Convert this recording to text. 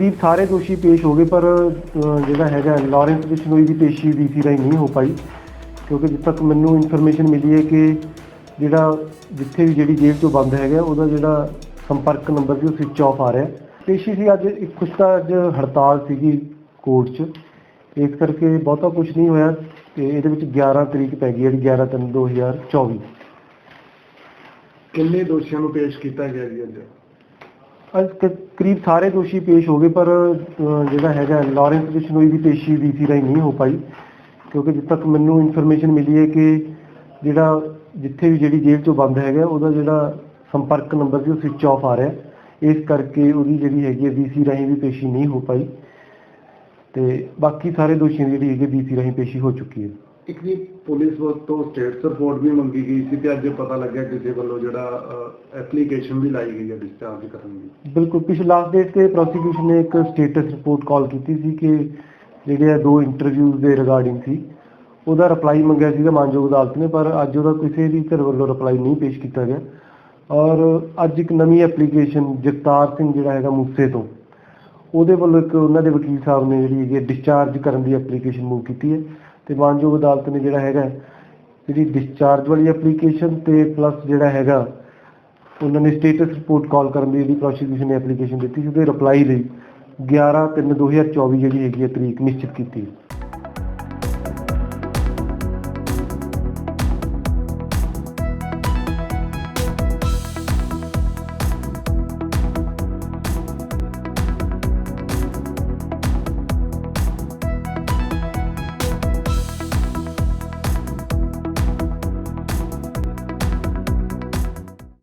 ਕਰੀਬ ਸਾਰੇ ਦੋਸ਼ੀ ਪੇਸ਼ ਹੋ ਗਏ ਪਰ ਅ, ਜਿਹੜਾ ਹੈਗਾ ਲਾਰੈਂਸ ਬਿਸ਼ਨੋਈ ਦੀ ਪੇਸ਼ੀ ਡੀਸੀ ਰਾਹੀਂ ਨਹੀਂ ਹੋ ਪਾਈ। ਕਿਉਂਕਿ ਜਿੱਥੇ ਤੱਕ ਮੈਨੂੰ ਇਨਫੋਰਮੇਸ਼ਨ ਮਿਲੀ ਹੈ ਕਿ ਜਿਹੜਾ ਜਿੱਥੇ ਵੀ ਜਿਹੜੀ ਜੇਲ੍ਹ ਚੋਂ ਬੰਦ ਹੈਗਾ ਉਹਦਾ ਜਿਹੜਾ ਸੰਪਰਕ ਨੰਬਰ ਸੀ ਉਹ ਸਵਿਚ ਆਫ ਆ ਰਿਹਾ ਪੇਸ਼ੀ ਸੀ ਅੱਜ ਇੱਕ ਕੁਛ ਤਾਂ ਅੱਜ ਹੜਤਾਲ ਸੀਗੀ ਕੋਰਟ 'ਚ। ਇਸ ਕਰਕੇ ਬਹੁਤਾ ਕੁਝ ਨਹੀਂ ਹੋਇਆ ਤੇ ਇਹਦੇ ਵਿੱਚ 11 ਤਰੀਕ ਪੈ ਗਈ ਜਿਹੜੀ 11 ਤਿੰਨ 2024 ਕਿੰਨੇ ਦੋਸ਼ੀਆਂ ਨੂੰ ਪੇਸ਼ ਕੀਤਾ ਗਿਆ ਜੀ ਅੱਜ? ਅੱਜ ਕ- ਕਰੀਬ ਸਾਰੇ ਦੋਸ਼ੀ ਪੇਸ਼ ਹੋ ਗਏ, ਪਰ ਜਿਹੜਾ ਹੈਗਾ ਲਾਰੈਂਸ ਬਿਸ਼ਨੋਈ ਦੀ ਪੇਸ਼ੀ ਡੀਸੀ ਰਾਹੀਂ ਨਹੀਂ ਹੋ ਪਾਈ। ਕਿਉਂਕਿ ਜਿੱਥੇ ਤੱਕ ਮੈਨੂੰ ਇਨਫੋਰਮੇਸ਼ਨ ਮਿਲੀ ਹੈ ਕਿ ਜਿਹੜਾ ਜਿੱਥੇ ਵੀ ਜਿਹੜੀ ਜੇਲ੍ਹ ਚੋਂ ਬੰਦ ਹੈਗਾ, ਉਹਦਾ ਜਿਹੜਾ ਸੰਪਰਕ ਨੰਬਰ ਸੀ, ਉਹ ਸਵਿਚ ਆਫ ਆ ਰਿਹਾ। ਇਸ ਕਰਕੇ ਉਹਦੀ ਜਿਹੜੀ ਹੈਗੀ ਹੈ ਡੀਸੀ ਰਾਹੀਂ ਵੀ ਪੇਸ਼ੀ ਨਹੀਂ ਹੋ ਪਾਈ। ਤੇ ਬਾਕੀ ਸਾਰੇ ਦੋਸ਼ੀਆਂ ਦੀ ਜਿਹੜੀ ਹੈਗੀ ਡੀਸੀ ਰਾਹੀਂ ਪੇਸ਼ੀ ਹੋ ਚੁੱਕੀ ਹੈ। ਇੱਕ ਪੁਲਿਸ ਵੱਲੋਂ ਤੋਂ ਸਟੇਟ ਰਿਪੋਰਟ ਵੀ ਮੰਗੀ ਗਈ ਸੀ ਤੇ ਅੱਜ ਪਤਾ ਲੱਗਿਆ ਕਿਸੇ ਵੱਲੋਂ ਜਿਹੜਾ ਐਪਲੀਕੇਸ਼ਨ ਵੀ ਲਾਈ ਗਈ ਹੈ ਡਿਸਚਾਰਜ ਕਰਨ ਦੀ। ਬਿਲਕੁਲ, ਪਿਛਲੇ ਲਾਸਟ ਡੇਟ ਤੇ ਪ੍ਰੋਸੀਕਿਊਸ਼ਨ ਨੇ ਇੱਕ ਸਟੇਟਸ ਰਿਪੋਰਟ ਕਾਲ ਕੀਤੀ ਸੀ ਕਿ ਜਿਹੜੇ ਆ ਦੋ ਇੰਟਰਵਿਊਜ਼ ਦੇ ਰਿਗਾਰਡਿੰਗ ਸੀ, ਉਹਦਾ ਰਿਪਲਾਈ ਮੰਗਿਆ ਸੀਗਾ ਮਾਨਯੋਗ ਅਦਾਲਤ ਨੇ, ਪਰ ਅੱਜ ਉਹਦਾ ਕਿਸੇ ਵੀ ਧਿਰ ਵੱਲੋਂ ਰਿਪਲਾਈ ਨਹੀਂ ਪੇਸ਼ ਕੀਤਾ ਗਿਆ। ਔਰ ਅੱਜ ਇੱਕ ਨਵੀਂ ਐਪਲੀਕੇਸ਼ਨ ਜਗਤਾਰ ਸਿੰਘ ਜਿਹੜਾ ਹੈਗਾ ਮੂਸੇ ਤੋਂ, ਉਹਦੇ ਵੱਲੋਂ ਇੱਕ ਉਹਨਾਂ ਦੇ ਵਕੀਲ ਸਾਹਿਬ ਨੇ ਜਿਹੜੀ ਹੈਗੀ ਡਿਸਚਾਰਜ ਕਰਨ ਦੀ ਐਪਲੀਕੇਸ਼ਨ ਮੂਵ ਕੀਤੀ ਹੈ। ਤੇ ਮਾਨਯੋਗ ਅਦਾਲਤ ਨੇ ਜਿਹੜਾ ਹੈਗਾ, ਜਿਹੜੀ ਡਿਸਚਾਰਜ ਵਾਲੀ ਐਪਲੀਕੇਸ਼ਨ ਤੇ ਪਲੱਸ ਜਿਹੜਾ ਹੈਗਾ, ਉਹਨਾਂ ਨੇ ਸਟੇਟਸ ਰਿਪੋਰਟ ਕਾਲ ਕਰਨ ਦੀ ਜਿਹੜੀ ਪ੍ਰੋਸੀਕਿਊਸ਼ਨ ਨੇ ਐਪਲੀਕੇਸ਼ਨ ਦਿੱਤੀ ਸੀ, ਉਹਦੇ ਰਿਪਲਾਈ ਲਈ 11 3 2024 ਜਿਹੜੀ ਹੈਗੀ ਹੈ ਤਰੀਕ ਨਿਸ਼ਚਿਤ ਕੀਤੀ।